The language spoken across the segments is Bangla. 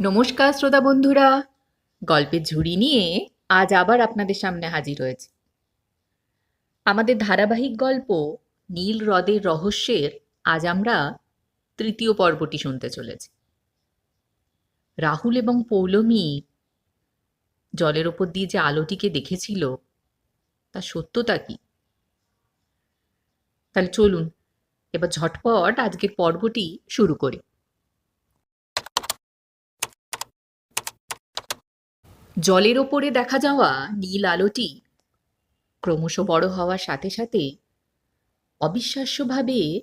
নমস্কার, শ্রোতা বন্ধুরা। গল্পের ঝুড়ি নিয়ে আজ আবার আপনাদের সামনে হাজির হয়েছে। আমাদের ধারাবাহিক গল্প নীল হ্রদের রহস্যের আজ আমরা তৃতীয় পর্বটি শুনতে চলেছি। রাহুল এবং পৌলমী জলের ওপর দিয়ে যে আলোটিকে দেখেছিল তা সত্যতা কি? তাহলে চলুন, এবার ঝটপট আজকের পর্বটি শুরু করি। জলের ওপরে দেখা যাওয়া নীল আলোটি ক্রমশ বড় হওয়ার সাথে সাথে অবিশ্বাস্যভাবে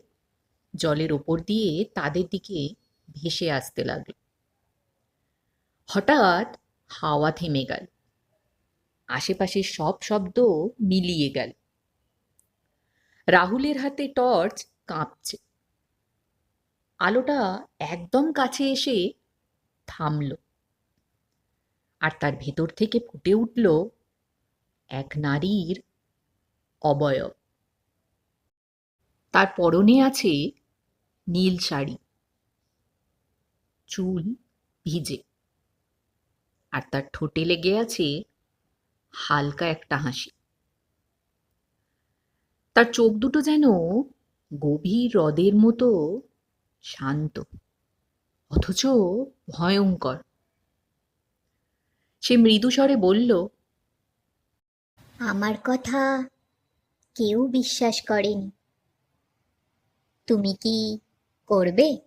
জলের ওপর দিয়ে তাদের দিকে ভেসে আসতে লাগল। হঠাৎ হাওয়া থেমে গেল। আশেপাশের সব শব্দ মিলিয়ে গেল। রাহুলের হাতে টর্চ কাঁপছে। আলোটা একদম কাছে এসে থামলো। আর তার ভেতর থেকে ফুটে উঠল এক নারীর অবয়ব। তার পরনে আছে নীল শাড়ি, চুল ভিজে, আর তার ঠোঁটে লেগে আছে হালকা একটা হাসি। তার চোখ দুটো যেন গভীর হ্রদের মতো শান্ত, অথচ ভয়ঙ্কর। সে মৃদু স্বরে বলল আমার কথা কেউ বিশ্বাস করেনি। তুমি কি করবে?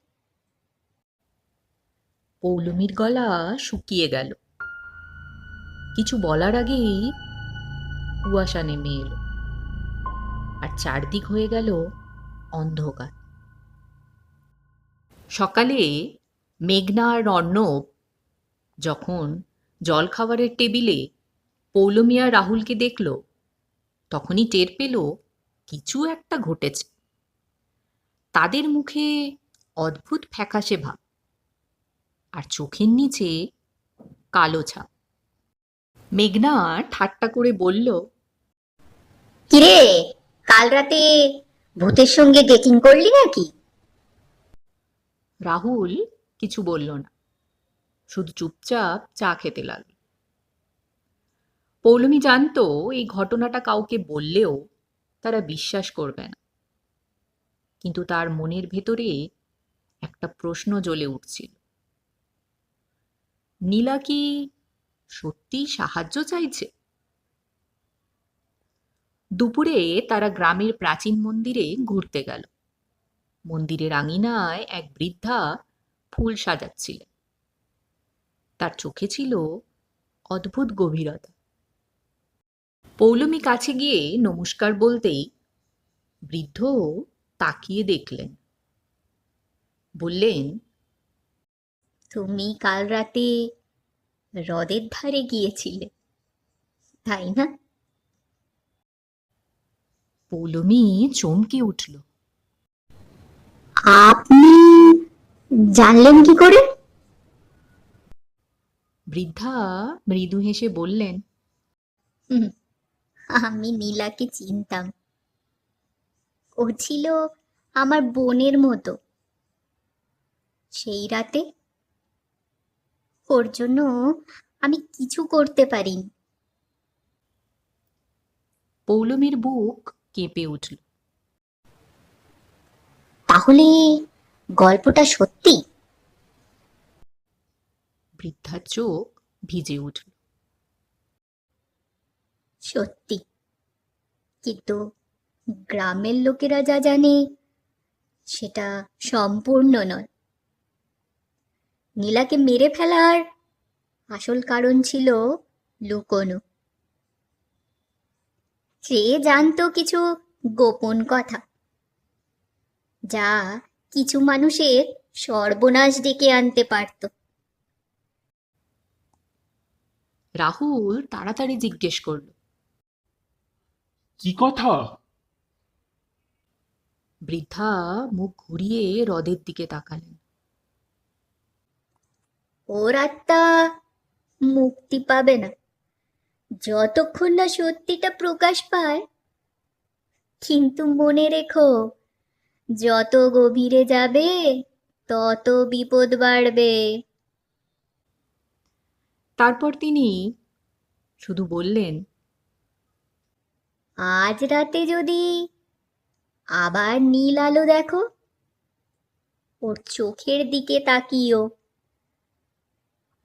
পৌলমীর গলা শুকিয়ে গেল। কিছু বলার আগেই কুয়াশা নেমে এলো আর চারদিক হয়ে গেল অন্ধকার। সকালে মেঘনা আর অর্ণব যখন জলখাবারের টেবিলে পৌলমী আর রাহুলকে দেখল। তখনই টের পেল কিছু একটা ঘটেছে। তাদের মুখে অদ্ভুত ফ্যাকাশে ভাব আর চোখের নিচে কালো ছাপ। মেঘনা ঠাট্টা করে বলল কিরে কাল রাতে ভূতের সঙ্গে ডেটিং করলি নাকি? রাহুল কিছু বলল না। শুধু চুপচাপ চা খেতে লাগল। পৌলমী জানতো এই ঘটনাটা কাউকে বললেও তারা বিশ্বাস করবে না। কিন্তু তার মনের ভেতরে একটা প্রশ্ন জ্বলে উঠছিল। নীলা কি সত্যি সাহায্য চাইছে? দুপুরে তারা গ্রামের প্রাচীন মন্দিরে ঘুরতে গেল। মন্দিরের আঙিনায় এক বৃদ্ধা ফুল সাজাচ্ছিলেন। তার চোখে ছিল অদ্ভুত গভীরতা। পৌলমী কাছে গিয়ে নমস্কার বলতেই বৃদ্ধ তাকিয়ে দেখলেন। বললেন তুমি কাল রাতে হ্রদের ধারে গিয়েছিলে তাই না? পৌলমি চমকে উঠল। আপনি জানলেন কি করে? বৃদ্ধা মৃদু হেসে বললেন হুম, আমি নীলাকে চিনতাম। ও ছিল আমার বোনের মতো। সেই রাতে ওর জন্য আমি কিছু করতে পারিনি। পৌলমীর বুক কেঁপে উঠল। তাহলে গল্পটা সত্যি? বৃদ্ধার চোখ ভিজে উঠল। সত্যি। কিন্তু গ্রামের লোকেরা যা জানে, সেটা সম্পূর্ণ নয়। নীলাকে মেরে ফেলার আসল কারণ ছিল লুকোনো। সে জানতো কিছু গোপন কথা, যা কিছু মানুষের সর্বনাশ ডেকে আনতে পারত। রাহুল তাড়াতাড়ি জিজ্ঞেস করল কি কথা? বৃদ্ধা মুখ ঘুরিয়ে হ্রদের দিকে তাকালেন। ওর আত্মা মুক্তি পাবে না। যতক্ষণ না সত্যিটা প্রকাশ পায় কিন্তু মনে রেখো যত গভীরে যাবে তত বিপদ বাড়বে। তারপর তিনি শুধু বললেন আজ রাতে যদি আবার নীল আলো দেখো ওর চোখের দিকে তাকিও।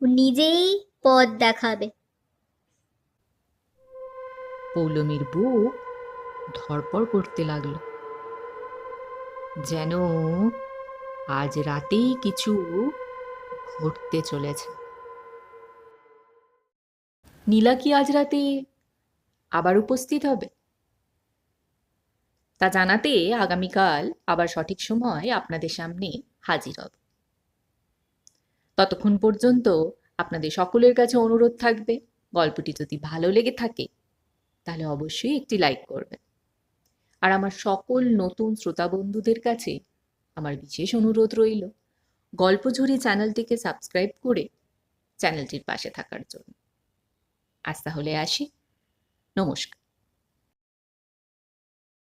ও নিজেই পথ দেখাবে। পৌলমীর বুক ধরপড় করতে লাগল। যেন আজ রাতেই কিছু ঘটতে চলেছে। নীলা কি আজ রাতে আবার উপস্থিত হবে? তা জানাতে আগামীকাল আবার সঠিক সময় আপনাদের সামনে হাজির হবে। ততক্ষণ পর্যন্ত আপনাদের সকলের কাছে অনুরোধ থাকবে, গল্পটি যদি ভালো লেগে থাকে, তাহলে অবশ্যই একটি লাইক করবেন। আর আমার সকল নতুন শ্রোতা বন্ধুদের কাছে আমার বিশেষ অনুরোধ রইল, গল্পঝুরি চ্যানেলটিকে সাবস্ক্রাইব করে চ্যানেলটির পাশে থাকার জন্য। আজ তাহলে আসি। নমস্কার।